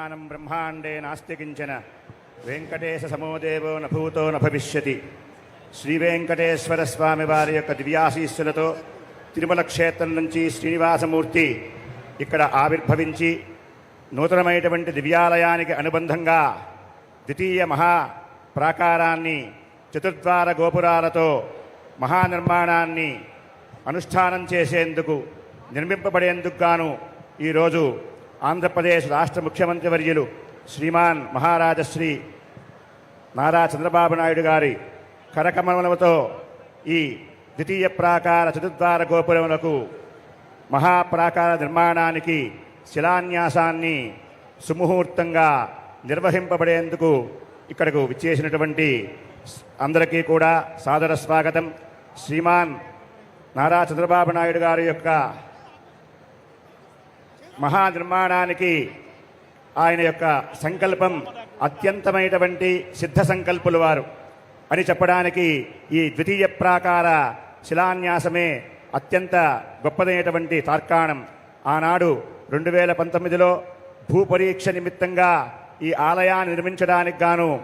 సమం బ్రహ్మాండే నాస్తి కించన. వెంకటేశ సమోదేవో నభూతో నభవిష్యతి. శ్రీ వెంకటేశ్వర స్వామి వారి యొక్క దివ్యాశీస్సులతో తిరుమల క్షేత్రం నుంచి శ్రీనివాసమూర్తి ఇక్కడ ఆవిర్భవించి నూతనమైనటువంటి దివ్యాలయానికి అనుబంధంగా ద్వితీయ మహా ప్రాకారాన్ని చతుర్ద్వార గోపురాలతో మహానిర్మాణాన్ని అనుష్ఠానం చేసేందుకు నిర్మింపబడేందుకు గాను ఈరోజు ఆంధ్రప్రదేశ్ రాష్ట్ర ముఖ్యమంత్రి వర్యులు శ్రీమాన్ మహారాజశ్రీ నారా చంద్రబాబు నాయుడు గారి కరకమలములతో ఈ ద్వితీయ ప్రాకార చతుర్ద్వార గోపురములకు మహాప్రాకార నిర్మాణానికి శిలాన్యాసాన్ని సుముహూర్తంగా నిర్వహింపబడేందుకు ఇక్కడకు విచ్చేసినటువంటి అందరికీ కూడా సాదర స్వాగతం. శ్రీమాన్ నారా చంద్రబాబు నాయుడు గారి యొక్క మహా నిర్మాణానికి ఆయన యొక్క సంకల్పం అత్యంతమైనటువంటి సిద్ధ సంకల్పులు వారు. అని చెప్పడానికి ఈ ద్వితీయ ప్రాకార శిలాన్యాసమే అత్యంత గొప్పదైనటువంటి తార్కాణం. ఆనాడు రెండు వేల పంతొమ్మిదిలో భూపరీక్ష నిమిత్తంగా ఈ ఆలయాన్ని నిర్మించడానికి గాను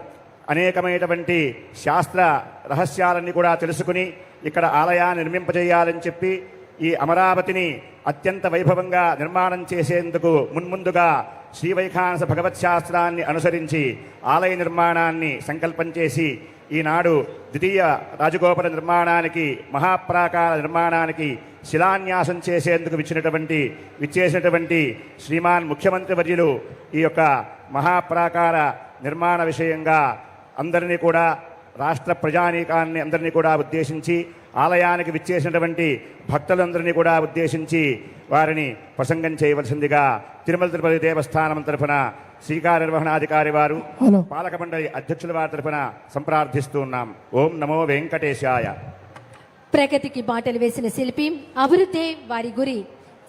అనేకమైనటువంటి శాస్త్ర రహస్యాలన్నీ కూడా తెలుసుకుని ఇక్కడ ఆలయాన్ని నిర్మింపజేయాలని చెప్పి ఈ అమరావతిని అత్యంత వైభవంగా నిర్మాణం చేసేందుకు మున్ముందుగా శ్రీవైఖానస భగవత్ శాస్త్రాన్ని అనుసరించి ఆలయ నిర్మాణాన్ని సంకల్పం చేసి ఈనాడు ద్వితీయ రాజగోపుర నిర్మాణానికి మహాప్రాకార నిర్మాణానికి శిలాన్యాసం చేసేందుకు విచ్చినటువంటి విచ్చేసినటువంటి శ్రీమాన్ ముఖ్యమంత్రి వర్యులు ఈ యొక్క మహాప్రాకార నిర్మాణ విషయంగా అందరినీ కూడా రాష్ట్ర ప్రజానీకాన్ని అందరినీ కూడా ఉద్దేశించి ఆలయానికి విచ్చేసినటువంటి భక్తులందరినీ కూడా ఉద్దేశించి వారిని ప్రసంగం చేయవలసిందిగా తిరుమల తిరుపతి దేవస్థానం తరఫున శ్రీకార నిర్వహణాధికారి వారు పాలక మండలి అధ్యక్షుల వారి తరఫున సంప్రార్థిస్తూ ఉన్నాం. ఓం నమో వెంకటేశాయ. ప్రగతికి బాటలు వేసిన శిల్పి అభివృద్ధి వారి గురి.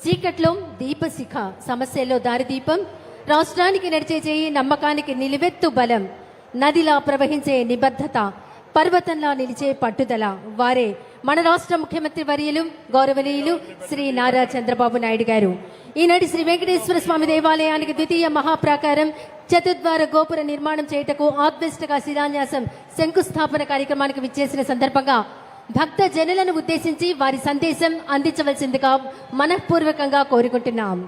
చీకట్లో దీపశిఖ సమస్యల్లో దారిదీపం. రాష్ట్రానికి నడిచే చేయి నమ్మకానికి నిలువెత్తు బలం. నదిలా ప్రవహించే నిబద్ధత పర్వతంలా నిలిచే పట్టుదల. వారే మన రాష్ట్ర ముఖ్యమంత్రి వర్యులు గౌరవనీయులు శ్రీ నారా చంద్రబాబు నాయుడు గారు. ఈనాటి శ్రీ వెంకటేశ్వర స్వామి దేవాలయానికి ద్వితీయ మహాప్రాకారం చతుర్ద్వార గోపుర నిర్మాణం చేయుటకు ఆత్మిష్టగా శిలాన్యాసం శంకుస్థాపన కార్యక్రమానికి విచ్చేసిన సందర్భంగా భక్త జనులను ఉద్దేశించి వారి సందేశం అందించవలసిందిగా మనఃపూర్వకంగా కోరుకుంటున్నాం.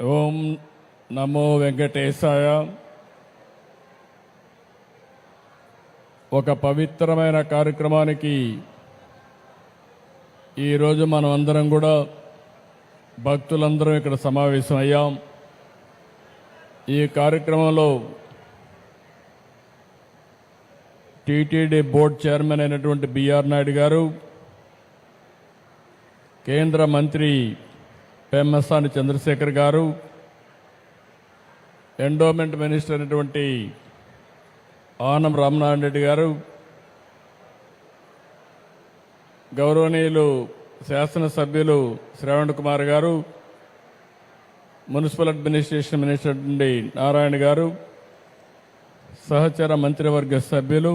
ఓం నమో వెంకటేశాయ. ఒక పవిత్రమైన కార్యక్రమానికి ఈరోజు మనం అందరం కూడా భక్తులందరం ఇక్కడ సమావేశం అయ్యాం ఈ కార్యక్రమంలో టీటీడీ బోర్డు చైర్మన్ అయినటువంటి బిఆర్ నాయుడు గారు కేంద్ర మంత్రి పెమ్మసాని చంద్రశేఖర్ గారు ఎండోమెంట్ మినిస్టర్ అయినటువంటి ఆనం రామనారాయణ రెడ్డి గారు గౌరవనీయులు శాసనసభ్యులు శ్రవణ్ కుమార్ గారు మున్సిపల్ అడ్మినిస్ట్రేషన్ మినిస్టర్ నుండి నారాయణ గారు సహచర మంత్రివర్గ సభ్యులు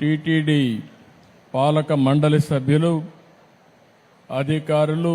టీటీడీ పాలక మండలి సభ్యులు అధికారులు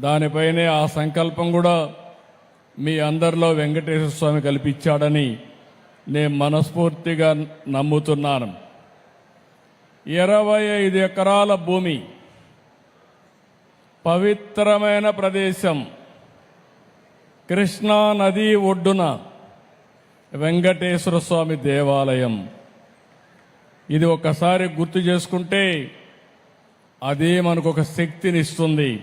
దానిపైనే ఆ సంకల్పం కూడా మీ అందరిలో వెంకటేశ్వర స్వామి కల్పించాడని నేను మనస్ఫూర్తిగా నమ్ముతున్నాను. ఇరవై ఐదు ఎకరాల భూమి పవిత్రమైన ప్రదేశం కృష్ణా నది ఒడ్డున వెంకటేశ్వర స్వామి దేవాలయం. ఇది ఒకసారి గుర్తు చేసుకుంటే అదే మనకు ఒక శక్తినిస్తుంది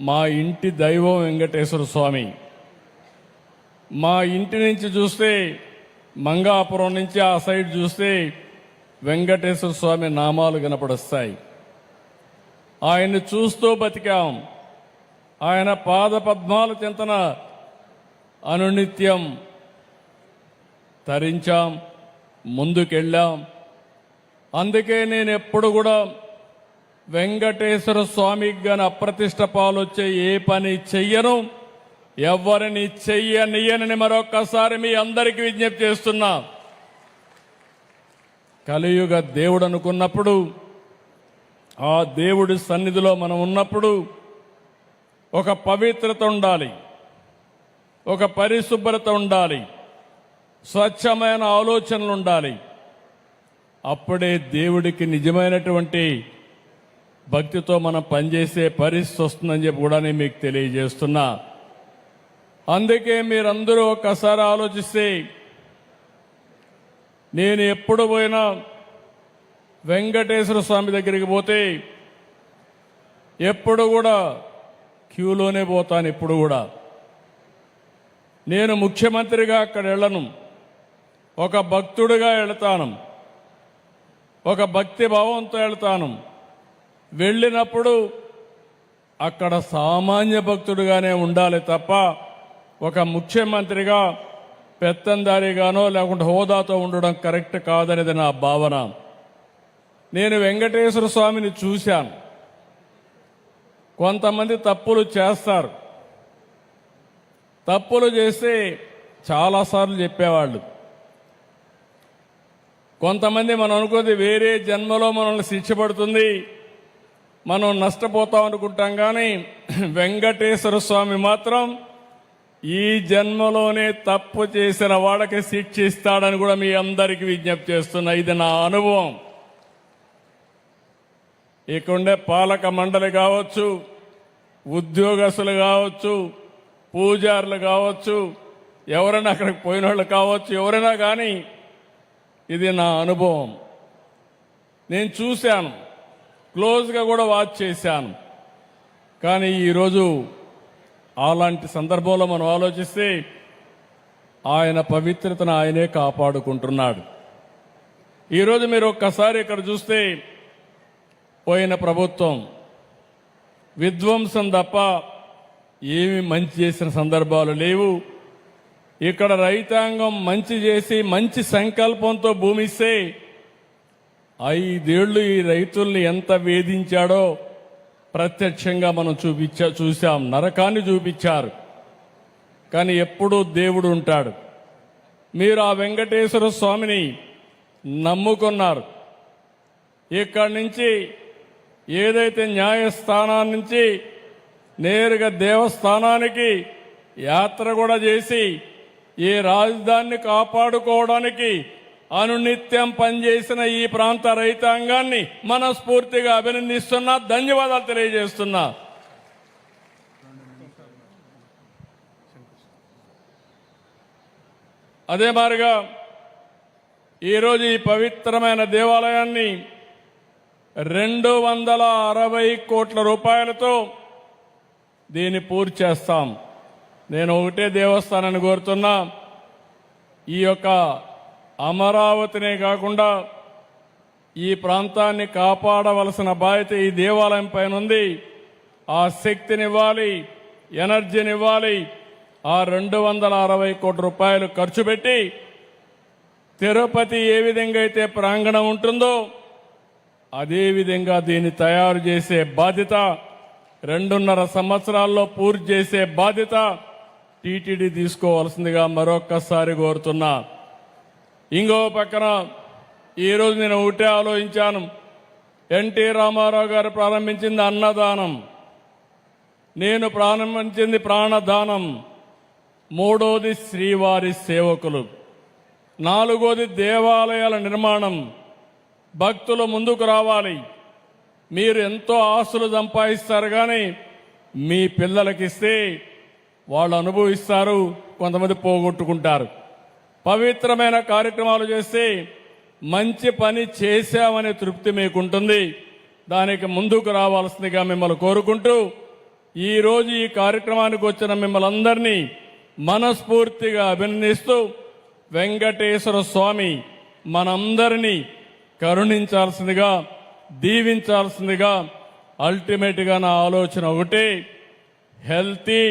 మా ఇంటి దైవం వెంకటేశ్వర స్వామి. మా ఇంటి నుంచి చూస్తే మంగాపురం నుంచి ఆ సైడ్ చూస్తే వెంకటేశ్వర స్వామి నామాలు కనపడొస్తాయి. ఆయన్ని చూస్తూ బతికాం. ఆయన పాద పద్మాల చింతన అనునిత్యం తరించాం ముందుకెళ్ళాం. అందుకే నేను ఎప్పుడు కూడా వెంకటేశ్వర స్వామికి గాని అప్రతిష్ట పాలొచ్చే ఏ పని చెయ్యను? ఎవరిని చెయ్యనియనని మరొక్కసారి మీ అందరికీ విజ్ఞప్తి చేస్తున్నా. కలియుగ దేవుడు అనుకున్నప్పుడు ఆ దేవుడి సన్నిధిలో మనం ఉన్నప్పుడు ఒక పవిత్రత ఉండాలి. ఒక పరిశుభ్రత ఉండాలి. స్వచ్ఛమైన ఆలోచనలు ఉండాలి. అప్పుడే దేవుడికి నిజమైనటువంటి భక్తితో మనం పనిచేసే పరిస్థితి వస్తుందని చెప్పి కూడా నేను మీకు తెలియజేస్తున్నా. అందుకే మీరందరూ ఒక్కసారి ఆలోచిస్తే నేను ఎప్పుడు పోయినా వెంకటేశ్వర స్వామి దగ్గరికి పోతే ఎప్పుడు కూడా క్యూలోనే పోతాను ఇప్పుడు కూడా. నేను ముఖ్యమంత్రిగా అక్కడ వెళ్ళను. ఒక భక్తుడిగా వెళతాను. ఒక భక్తి భావంతో వెళతాను. వెళ్ళినప్పుడు అక్కడ సామాన్య భక్తుడుగానే ఉండాలి తప్ప ఒక ముఖ్యమంత్రిగా పెత్తందారిగానో లేకుంటే హోదాతో ఉండడం కరెక్ట్ కాదనేది నా భావన. నేను వెంకటేశ్వర స్వామిని చూశాను. కొంతమంది తప్పులు చేస్తారు. తప్పులు చేస్తే చాలాసార్లు చెప్పేవాళ్ళు. కొంతమంది మనం అనుకున్నది వేరే జన్మలో మనల్ని శిక్ష పడుతుంది మనం నష్టపోతాం అనుకుంటాం కానీ వెంకటేశ్వర స్వామి మాత్రం ఈ జన్మలోనే తప్పు చేసిన వాళ్ళకి శిక్ష ఇస్తాడని కూడా మీ అందరికీ విజ్ఞప్తి చేస్తున్నా. ఇది నా అనుభవం. ఇక్కడుండే పాలక మండలి కావచ్చు ఉద్యోగస్తులు కావచ్చు పూజారులు కావచ్చు ఎవరైనా అక్కడికి పోయిన వాళ్ళు కావచ్చు ఎవరైనా కానీ ఇది నా అనుభవం. నేను చూశాను. క్లోజ్గా కూడా వాచ్ చేశాను. కానీ ఈరోజు అలాంటి సందర్భంలో మనం ఆలోచిస్తే ఆయన పవిత్రతను ఆయనే కాపాడుకుంటున్నాడు. ఈరోజు మీరు ఒక్కసారి ఇక్కడ చూస్తే పోయిన ప్రభుత్వం విధ్వంసం తప్ప ఏమి మంచి చేసిన సందర్భాలు లేవు. ఇక్కడ రైతాంగం మంచి చేసి మంచి సంకల్పంతో భూమిస్తే ఐదేళ్ళు ఈ రైతుల్ని ఎంత వేధించాడో ప్రత్యక్షంగా మనం చూపించా చూశాం. నరకాన్ని చూపించారు. కానీ ఎప్పుడూ దేవుడు ఉంటాడు. మీరు ఆ వెంకటేశ్వర స్వామిని నమ్ముకున్నారు. ఇక్కడి నుంచి ఏదైతే న్యాయస్థానాన్ని నుంచి నేరుగా దేవస్థానానికి యాత్ర కూడా చేసి ఈ రాజధానిని కాపాడుకోవడానికి అనునిత్యం పనిచేసిన ఈ ప్రాంత రైతాంగాన్ని మనస్ఫూర్తిగా అభినందిస్తున్నా ధన్యవాదాలు తెలియజేస్తున్నా. అదే మారిగా ఈరోజు ఈ పవిత్రమైన దేవాలయాన్ని రెండు వందల అరవై కోట్ల రూపాయలతో దీన్ని పూర్తి చేస్తాం. నేను ఒకటే దేవస్థానాన్ని కోరుతున్నా. ఈ యొక్క అమరావతినే కాకుండా ఈ ప్రాంతాన్ని కాపాడవలసిన బాధ్యత ఈ దేవాలయం పైన ఉంది. ఆ శక్తినివ్వాలి ఎనర్జీనివ్వాలి ఆ రెండు వందల అరవై కోట్ల రూపాయలు ఖర్చు పెట్టి తిరుపతి ఏ విధంగా అయితే ప్రాంగణం ఉంటుందో అదే విధంగా దీన్ని తయారు చేసే బాధ్యత రెండున్నర సంవత్సరాల్లో పూర్తి చేసే బాధ్యత టీటీడీ తీసుకోవాల్సిందిగా మరొక్కసారి కోరుతున్నా. ఇంకో పక్కన ఈరోజు నేను ఒకటే ఆలోచించాను. ఎన్టీ రామారావు గారు ప్రారంభించింది అన్నదానం. నేను ప్రారంభించింది ప్రాణదానం. మూడోది శ్రీవారి సేవకులు. నాలుగోది దేవాలయాల నిర్మాణం. భక్తులు ముందుకు రావాలి. మీరు ఎంతో ఆస్తులు సంపాదిస్తారు కానీ మీ పిల్లలకిస్తే వాళ్ళు అనుభవిస్తారు కొంతమంది పోగొట్టుకుంటారు. పవిత్రమైన కార్యక్రమాలు చేస్తే మంచి పని చేశామనే తృప్తి మీకుంటుంది. దానికి ముందుకు రావాల్సిందిగా మిమ్మల్ని కోరుకుంటూ ఈరోజు ఈ కార్యక్రమానికి వచ్చిన మిమ్మల్ని అందరినీ మనస్ఫూర్తిగా అభినందిస్తూ వెంకటేశ్వర స్వామి మనందరినీ కరుణించాల్సిందిగా దీవించాల్సిందిగా అల్టిమేట్గా నా ఆలోచన ఒకటి హెల్తీ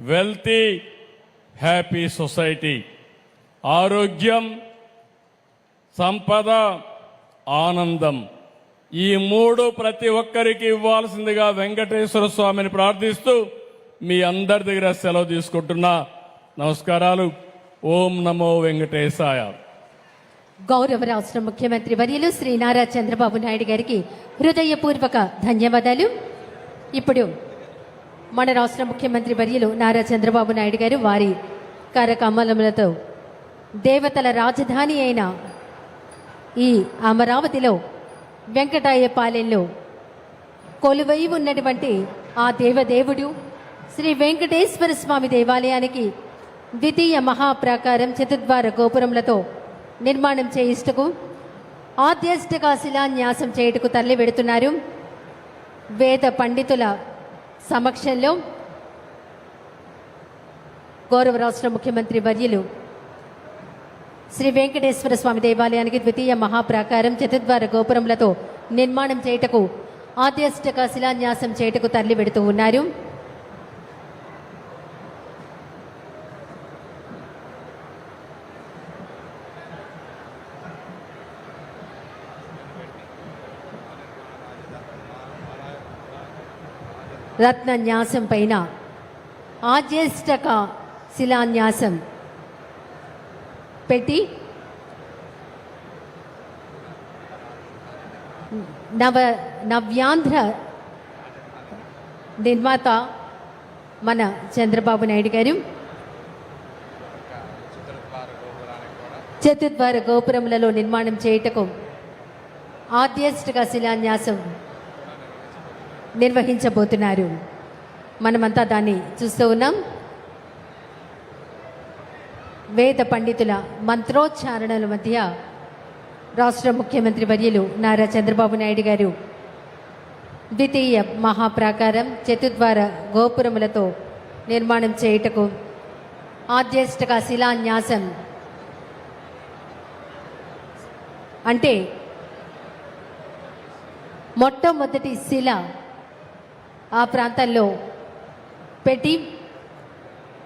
వెల్తీ హ్యాపీ సొసైటీ. ఆరోగ్యం సంపద ఆనందం. ఈ మూడు ప్రతి ఒక్కరికి ఇవ్వాల్సిందిగా వెంకటేశ్వర స్వామిని ప్రార్థిస్తూ మీ అందరి దగ్గర సెలవు తీసుకుంటున్నా. నమస్కారాలు. ఓం నమో వెంకటేశాయ. గౌరవ రాష్ట్ర ముఖ్యమంత్రి వర్యులు శ్రీ నారా చంద్రబాబు నాయుడు గారికి హృదయపూర్వక ధన్యవాదాలు. ఇప్పుడు మన రాష్ట్ర ముఖ్యమంత్రి వర్యులు నారా చంద్రబాబు నాయుడు గారు వారి కార్యక్రమాలతో దేవతల రాజధాని అయిన ఈ అమరావతిలో వెంకటాయపాలెంలో కొలువై ఉన్నటువంటి ఆ దేవదేవుడు శ్రీ వెంకటేశ్వర స్వామి దేవాలయానికి ద్వితీయ మహాప్రాకారం చతుర్ద్వార గోపురములతో నిర్మాణం చేయిస్తకు ఆధ్యాత్మిక శిలాన్యాసం చేయుటకు తరలి వెడుతున్నారు వేద పండితుల సమక్షంలో గౌరవ రాష్ట్ర ముఖ్యమంత్రి వర్యులు శ్రీ వెంకటేశ్వర స్వామి దేవాలయానికి ద్వితీయ మహాప్రాకారం చతుద్వార గోపురములతో నిర్మాణం చేయుటకు ఆధ్యాష్టక శిలాన్యాసం చేయుటకు తరలి పెడుతూ ఉన్నారు. రత్నన్యాసం పైన ఆజ్యేష్టక శిలాన్యాసం పెట్టి నవ నవ్యాంధ్ర నిర్మాత మన చంద్రబాబు నాయుడు గారు. చతుర్ద్వార గోపురములలో నిర్మాణం చేయుటకు ఆద్యష్టగా శిలాన్యాసం నిర్వహించబోతున్నారు. మనమంతా దాన్ని చూస్తూ ఉన్నాం. వేద పండితుల మంత్రోచ్చారణల మధ్య రాష్ట్ర ముఖ్యమంత్రి వర్యులు నారా చంద్రబాబు నాయుడు గారు ద్వితీయ మహాప్రాకారం చతుద్వార గోపురములతో నిర్మాణం చేయుటకు ఆద్యష్టక శిలాన్యాసం. అంటే మొట్టమొదటి శిల ఆ ప్రాంతంలో పెట్టి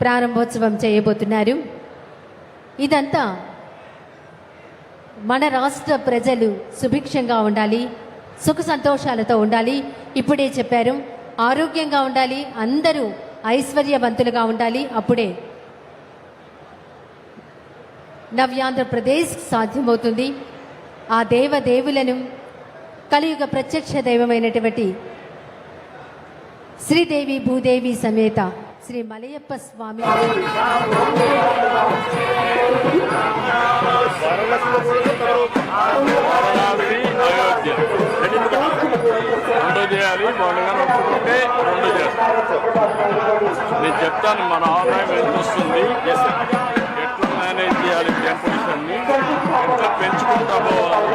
ప్రారంభోత్సవం చేయబోతున్నారు. ఇదంతా మన రాష్ట్ర ప్రజలు సుభిక్షంగా ఉండాలి సుఖ సంతోషాలతో ఉండాలి. ఇప్పుడే చెప్పారు ఆరోగ్యంగా ఉండాలి అందరూ ఐశ్వర్యవంతులుగా ఉండాలి. అప్పుడే నవ్యాంధ్రప్రదేశ్ సాధ్యమవుతుంది. ఆ దేవదేవులను కలియుగ ప్రత్యక్ష దైవమైనటువంటి శ్రీదేవి భూదేవి సమేత శ్రీ మలయప్ప స్వామి. రెండు చేయాలి రెండు నేను చెప్తాను మన ఆదాయం ఎంత వస్తుంది? ఎట్లా మేనేజ్ చేయాలి టెంపుల్స్ని ఎట్లా పెంచుకుంటా పోవాలి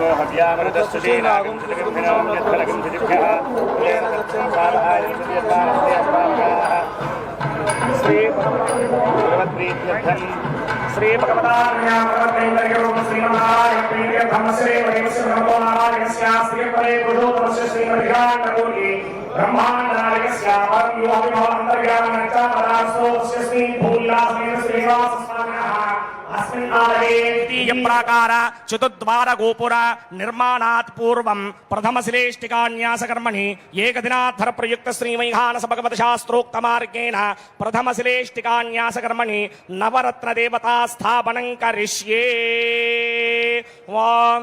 शिवो हव्यामृतस्तुतीनागुंसिभ्यः श्रीभगवद्प्रीत्यर्थम् श्रीभगवदान्यामृतप्रीतयोः श्रीमहाय प्रीत्यर्थं श्रीमहेश्वरभगवो नारायणस्य श्रीपदे गुरुतमस्य श्रीमधिकाण्डगुर्ये ब्रह्माण्डनायकस्य परमयोगविभवान्तर्यामनचापदास्तोस्य श्रीभूलासेन श्रीवासस्थाने ప్రాకార చతుద్వార గోపుర నిర్మాణాత్ పూర్వం ప్రథమ శిలేష్టికాన్యాస కర్మణి ఏకదినాధర ప్రయుక్త శ్రీ వైహానస భగవత శాస్త్రోక్త మార్గేణ ప్రథమ శ్లేష్టికాన్యాసకర్మణి నవరత్న దేవతా స్థాపనం కరిష్యే వాం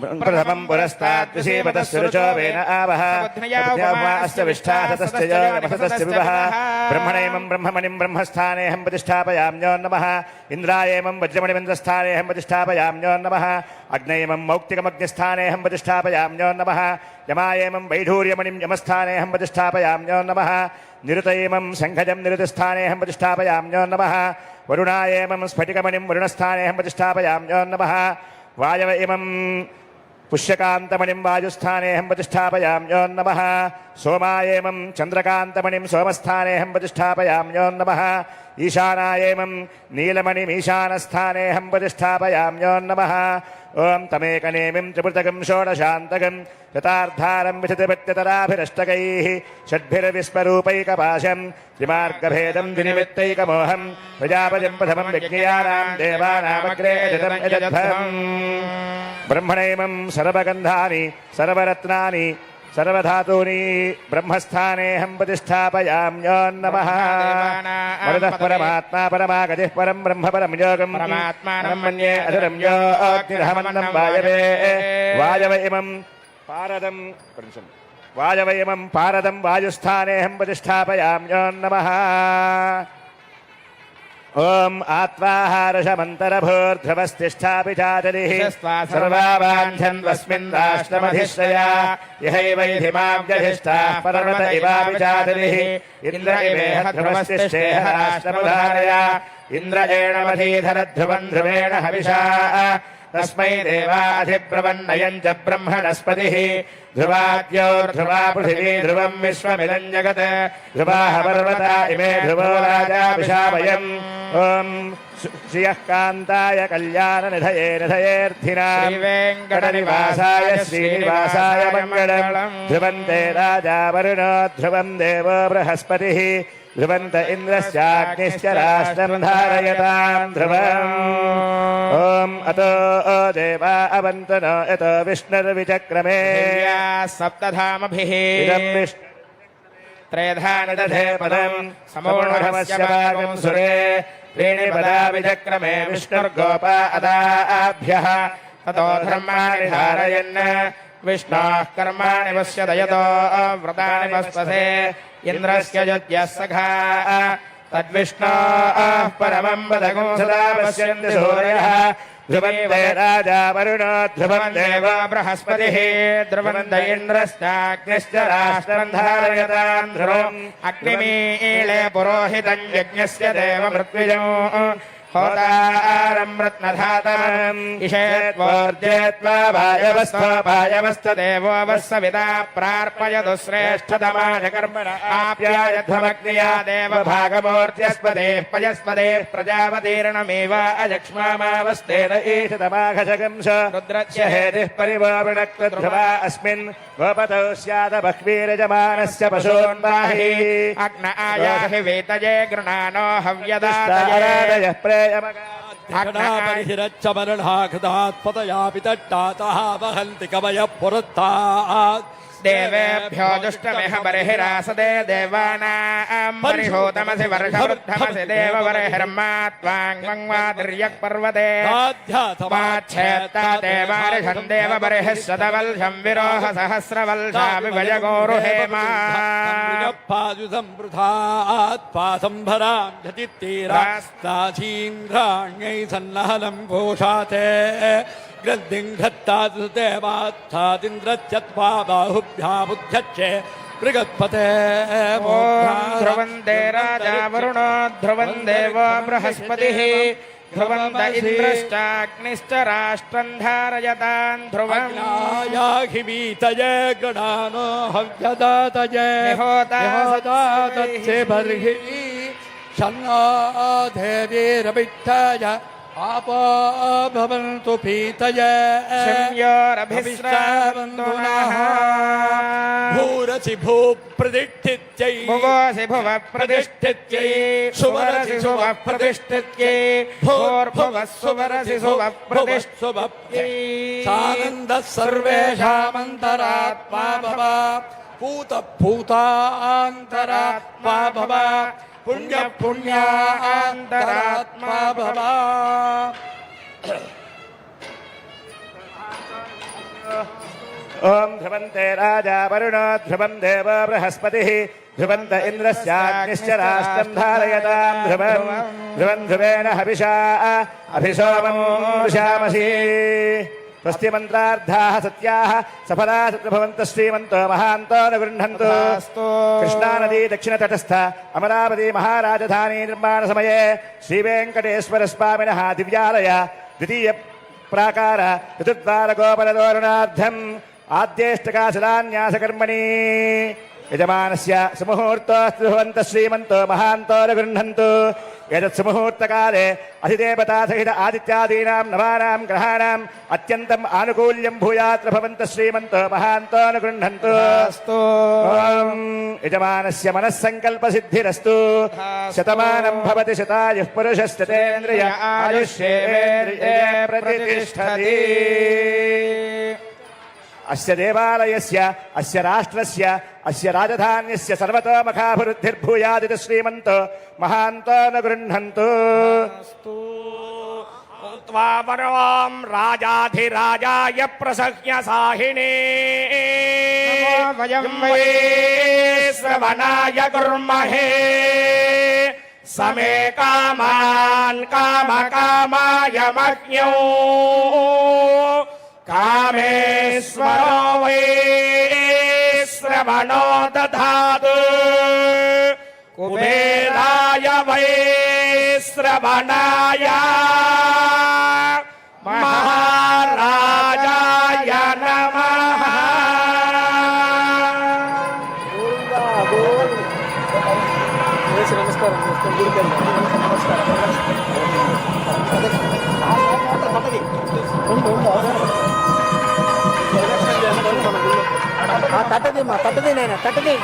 ప్రథమం పురస్తాద్విషేపతస్సురుచో వేన ఆవహ అస్య విష్టాసతస్య నమసతస్య వివహ బ్రహ్మణైమం బ్రహ్మమణిం బ్రహ్మస్థానేహం ప్రతిష్టాపయామ్యో నమః ఇంద్రాయేమం వజ్రమణిమంద్రస్థానేహం ప్రతిష్టాపయామ్యో నమః అగ్నయేమం మౌక్తికమగ్నిస్థానేహం ప్రతిష్టాపయామ్యో నమః యమాయేమం వైఢూర్యమణిం యమస్థానేహం ప్రతిష్టాపయామ్యో నమః నిరుతయేమం శంఖజం నిరుతస్థానేహం ప్రతిష్టాపయామ్యో నమః వరుణాయేమం స్ఫటికమణిం పుష్యకాంతమణిం వాయుస్థానేహం ప్రతిష్టాపయామ్యోన్నమ సోమాయేమం చంద్రకాంతమణిం సోమస్థానేహం ప్రతిష్టాపయామ్యోన్నమ ఈశానాయేమం నీలమణిమీశానస్థానేహం ప్రతిష్టాపయామ్యోన్నమ ఓం తమేకనేమిం త్రిపుతకం షోడశాంతకం శతార్థారం విశతిపత్యతరాభిరష్టకైः షడ్భిర్విస్వరూపైకపాశం త్రిమార్గభేదం వినిమిత్తైకమోహం ప్రజాపతిం ప్రథమం విజ్ఞానాం దేవానామగ్రే బ్రహ్మణైమం సర్వగంధాని సర్వరత్నాని సర్వధాతూని బ్రహ్మస్థానేహం ప్రతిష్టాపయామ్యోన్నమः వరదः పరమాత్మా పరమాగతిः పరం బ్రహ్మ పరం యోగం. పరమాత్మానం మన్యే అధరం యో అగ్నిరహమన్నం వాయవే. వాయవ. ఇమం పారదం ఒక్క నిమిషం. వాయవ ఇమం పారదం వాయుస్థానేహం ప్రతిష్టాపయామ్యోన్నమः ఓం ఆత్మాహారషమంతరభూర్ధ్రువస్తిష్టాపి చాతలిः సర్వావాంఛన్వస్మిన్ రాష్ట్రమధిశ్రయా యహైవైధిమావ్యధిష్టాः పర్వత ఇవాపి చాతలిः ఇంద్ర ఇవేహ ధ్రువస్తిష్ఠేహ రాష్ట్రముధారయ ఇంద్ర ఏణమధీధర ధ్రువం ధ్రువేణ హవిషా తస్మై దేవాధిబ్రవన్నయం చ బ్రహ్మణస్పతిः ధ్రువాద్యోర్ధ్రువా పృథివీ ధ్రువం విశ్వమిదం జగత్ ధ్రువాः పర్వత ఇమే ధ్రువో రాజా విశామయం ఓం శ్రియः కాంతాయ కళ్యాణ నిధయే నిధయేర్థినా శ్రీవేంకటనివాసాయ శ్రీనివాసాయ మంగళం ధ్రువంతే రాజా ध्रुवन्त इन्द्रश्चाग्निश्च राष्ट्रम् धारयताम् ध्रुवम् ॐ अतो देवा अवन्तु न यतो विष्णुर्विचक्रमे सप्तधामभिः त्रयधानदधे पदम् समोढमस्य भागम् सुरे त्रीणि पदा विचक्रमे विष्णुर्गोपा अदाभ्यः ततो धर्माणि धारयन् विष्णोः कर्माणि पश्यदयतो व्रतानि वस्पसे इन्द्रस्य यज्ञः सखा तद्विष्णोः परमम् वदगुं सदा पश्यन्ति सूर्यः ध्रुवन्ते राजा वरुणो ध्रुवं ध्रुवम् देव बृहस्पतिः ध्रुवन्त इन्द्रश्चाग्निश्च राष्ट्रम् धारयताम् ध्रुवम् अग्निमीळे पुरोहितम् यज्ञस्य देव मृत्युजो होतारमृत्नधातरम् इषेत्वोर्जेत्वा प्रार्पयतु श्रेष्ठतमाशकर्मण आप्यायध्वमग्निया देवभागमूर्त्यस्पदेः पयस्पदेः प्रजावतीर्णमेव अजक्ष्मामावस्तेन ईषतमाघशकंस रुद्रस्य हेतिः अस्मिन्। गोपतौ स्याद बह्वीरजमानस्य अग्न आयाहि वेतये गृणानो हव्यदादयः प्रे హిరచ్చమరణాఘాత్పతయా పితట్టాత వహంతి కవయ పురత్తా देवेभ्यो दुष्टमिह बर्हिरासदे देवानाम् परिहोतमसि वर्षवृद्धमसि देववर्हिर्मा त्वाङ्गङ्वातिर्यक् पर्वते माच्छेत्ता देवार्षम् देवबर्हिः शतवल्षम् विरोह सहस्रवल्षामि भजगोरुहेमा पासम्भराम् झटित्तीरास्ताधीन्द्राण्यै सन्नहलम् घोषाते ग्रद्दिङ्घत्तादेवात्थादिन्द्रत्यत्वा बाहुभ्यामुध्यक्षे मृगत्पते ध्रुवन्दे राजा वरुण ध्रुवन् देवो बृहस्पतिः ध्रुवन्त इन्द्रश्चाग्निश्च राष्ट्रम् धारयतान् ध्रुवम्। याघिमीतये गणानो हव्यदातये होतातस्य बर्हि। शन्नो देवीरवित्थय आपो भवन्तु पीतये। शम्योरभिस्रावन्तुनः भूरसि भूप्रतिष्ठित्यै। भुवसि भुवप्रतिष्ठित्यै। सुवरसि सुवप्रतिष्ठित्यै। भोर्भुवः सुवरसि सुवप्रतिष्ठुवप्यै सानन्दः सर्वेषामन्तरात्मा भव। भव। पुण्यपुण्यान्तरात्मा भव। ॐ ध्रुवन्ते राजा वरुणो ध्रुवं देव बृहस्पतिः ध्रुवन्त इन्द्रस्याग्निश्च राष्ट्रम् धारयताम् ध्रुवम् ध्रुवम् ध्रुवेण हविषा స్వస్తి మంత్రార్థా సత్యా సఫలా సత్భవంత శ్రీమంతో మహాంతో గృహంతో కృష్ణానదీ దక్షిణ తటస్థ అమరావతి మహారాజధాని నిర్మాణ సమయే శ్రీ వెంకటేశ్వర స్వామిన దివ్యాలయ ద్వితీయ ప్రాకార చతుర్ద్వార గోపల దోరణార్థం ఆద్యేష్టకాశిలాన్యాసకర్మణి యజమానస్య సుముహూర్తోస్తు భవంత శ్రీమంతో మహాంతో గృహంతు ఏతత్ సుముహూర్తకాలే అధిదేవతా సహిత ఆదిత్యాదీనాం నవానాం గ్రహాణాం అత్యంతం ఆనుకూల్యం భూయాత్ర భవంత శ్రీమంతో మహాంతో గృహంతు యజమానస్య మనస్సంకల్ప సిద్ధిరస్తు శతమానం భవతి శతాయుః పురుషస్తేంద్రియ ఆయుష్యేంద్రియే ప్రతిష్టతి. अस्य देवालयस्य अस्य राष्ट्रस्य अस्य राजधान्यस्य सर्वतो मखाभिवृद्धिर्भूयादिति श्रीमन्त महान्तो न गृह्णन्तु। त्वापरवां राजाधिराजाय प्रसह्य साहिणे वयम् वै श्रवणाय कुर्महे समे कामान् कामकामाय मह्यो कामेश्वरो वै श्रवणो दधातु। कुबेराय वै श्रवणाय। महाराजाय नमः। తట్టది మా తట్టది నాయన తట్టది.